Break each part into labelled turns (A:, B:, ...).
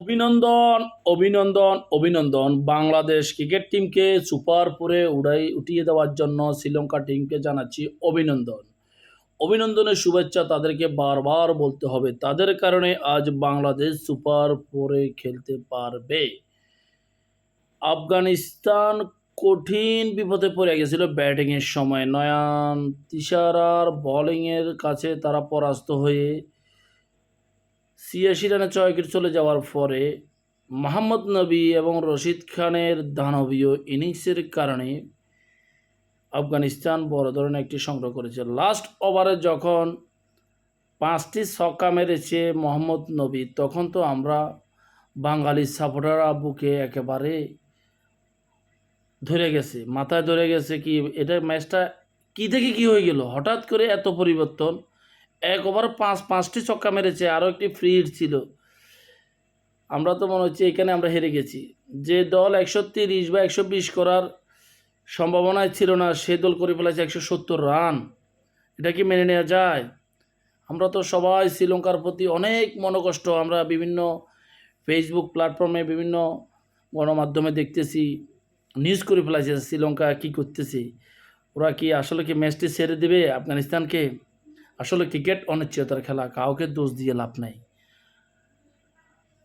A: অভিনন্দন অভিনন্দন অভিনন্দন। বাংলাদেশ ক্রিকেট টিমকে সুপার ফোরে উড়াই, উঠিয়ে দেওয়ার জন্য শ্রীলঙ্কা টিমকে জানাচ্ছি অভিনন্দন। অভিনন্দনের শুভেচ্ছা তাদেরকে বারবার বলতে হবে। তাদের কারণে আজ বাংলাদেশ সুপার ফোরে খেলতে পারবে। আফগানিস্তান কঠিন বিপদে পড়ে গেছিল ব্যাটিংয়ের সময়। নয়ান তিসারার বোলিংয়ের কাছে তারা পরাস্ত হয়ে ছিয়াশি রানে ছয় উইকেট চলে যাওয়ার পরে মোহাম্মদ নবী এবং রশিদ খানের দানবীয় ইনিংসের কারণে আফগানিস্তান বড় ধরনের একটি সংগ্রহ করেছে। লাস্ট ওভারে যখন পাঁচটি ছক্কা মেরেছে মোহাম্মদ নবী, তখন তো আমরা বাঙালি সাপোর্টার বুকে একেবারে ধরে গেছে, মাথায় ধরে গেছে কি এটা ম্যাচটা কী থেকে কী হয়ে গেল? হঠাৎ করে এত পরিবর্তন এক ওভার পাঁচ, পাঁচটি ছক্কা মেরেছে, আরও একটি ফ্রি হিট ছিল। আমরা তো মনে হচ্ছে এখানে আমরা হেরে গেছি। যে দল একশো তিরিশ বা একশো বিশ করার সম্ভাবনায় ছিল না, সে দল করে ফেলেছে একশো সত্তর রান। এটা কি মেনে নেওয়া যায়? আমরা তো সবাই শ্রীলঙ্কার প্রতি অনেক মনোকষ্ট আমরা বিভিন্ন ফেসবুক প্ল্যাটফর্মে বিভিন্ন গণমাধ্যমে দেখতেছি। নিউজ করে ফেলেছে শ্রীলঙ্কা কী করতেছে। ওরা কি আসলে কি ম্যাচটি ছেড়ে দেবে আফগানিস্তানকে? আসলে ক্রিকেট অনিশ্চয়তার খেলা, কাউকে দোষ দিয়ে লাভ নাই।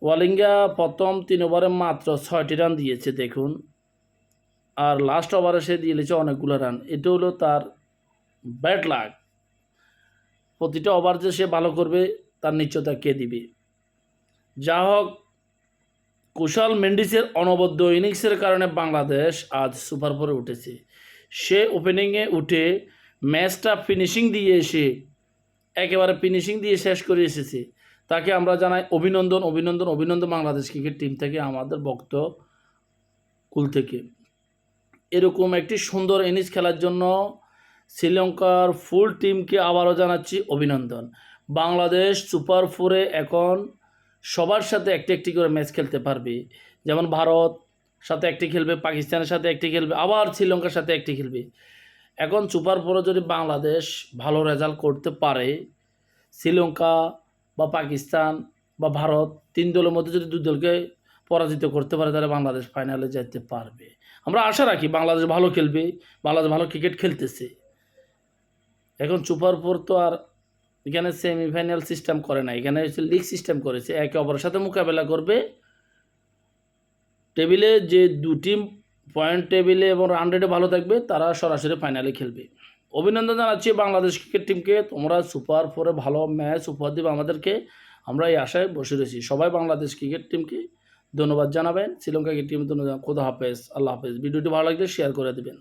A: ওয়ালিঙ্গা প্রথম তিন ওভারে মাত্র ছয়টি রান দিয়েছে, দেখুন। আর লাস্ট ওভারে সে দিয়েছে অনেকগুলো রান এটা হলো তার ব্যাট লাগ প্রতিটা ওভার যে সে ভালো করবে, তার নিশ্চয়তা কে দিবে? যা হোক, কুশাল মেন্ডিসের অনবদ্য ইনিংসের কারণে বাংলাদেশ আজ সুপার ফোরে উঠেছে। সে ওপেনিংয়ে উঠে ম্যাচটা ফিনিশিং দিয়ে এসে একেবারে ফিনিশিং দিয়ে শেষ করে এসেছে। তাকে আমরা জানাই অভিনন্দন অভিনন্দন অভিনন্দন বাংলাদেশ ক্রিকেট টিম থেকে, আমাদের ভক্ত কুল থেকে। এরকম একটি সুন্দর ইনিংস খেলার জন্য শ্রীলঙ্কার ফুল টিমকে আবারও জানাচ্ছি অভিনন্দন। বাংলাদেশ সুপার ফোরে এখন সবার সাথে একটি একটি করে ম্যাচ খেলতে পারবে। যেমন ভারত সাথে একটি খেলবে, পাকিস্তানের সাথে একটি খেলবে, আবার শ্রীলঙ্কার সাথে একটি খেলবে। এখন সুপার ফোরে যদি বাংলাদেশ ভালো রেজাল্ট করতে পারে, শ্রীলঙ্কা বা পাকিস্তান বা ভারত, তিন দলের মধ্যে যদি দুই দলকে পরাজিত করতে পারে, তাহলে বাংলাদেশ ফাইনালে যেতে পারবে। আমরা আশা রাখি বাংলাদেশ ভালো খেলবে, বাংলাদেশ ভালো ক্রিকেট খেলতেছে। এখন সুপার ফোর তো আর এখানে সেমিফাইনাল সিস্টেম করে না এখানে হচ্ছে লিগ সিস্টেম করেছে। একে অপরের সাথে মোকাবেলা করবে। টেবিলে যে দু টিম পয়েন্ট টেবিলে এবং রান রেটে ভালো থাকবে, তারা সরাসরি ফাইনালে খেলবে। অভিনন্দন জানাচ্ছি বাংলাদেশ ক্রিকেট টিমকে তোমরা সুপার ফোরে ভালো ম্যাচ উপহার দেবে আমাদেরকে। আমরা এই আশায় বসে রয়েছি। সবাই বাংলাদেশ ক্রিকেট টিমকে ধন্যবাদ জানাবেন। শ্রীলঙ্কা ক্রিকেট টিম ধন্যবাদ খোদা হাফেজ। আল্লাহ হাফেজ। ভিডিওটি ভালো লাগলে শেয়ার করে দেবেন।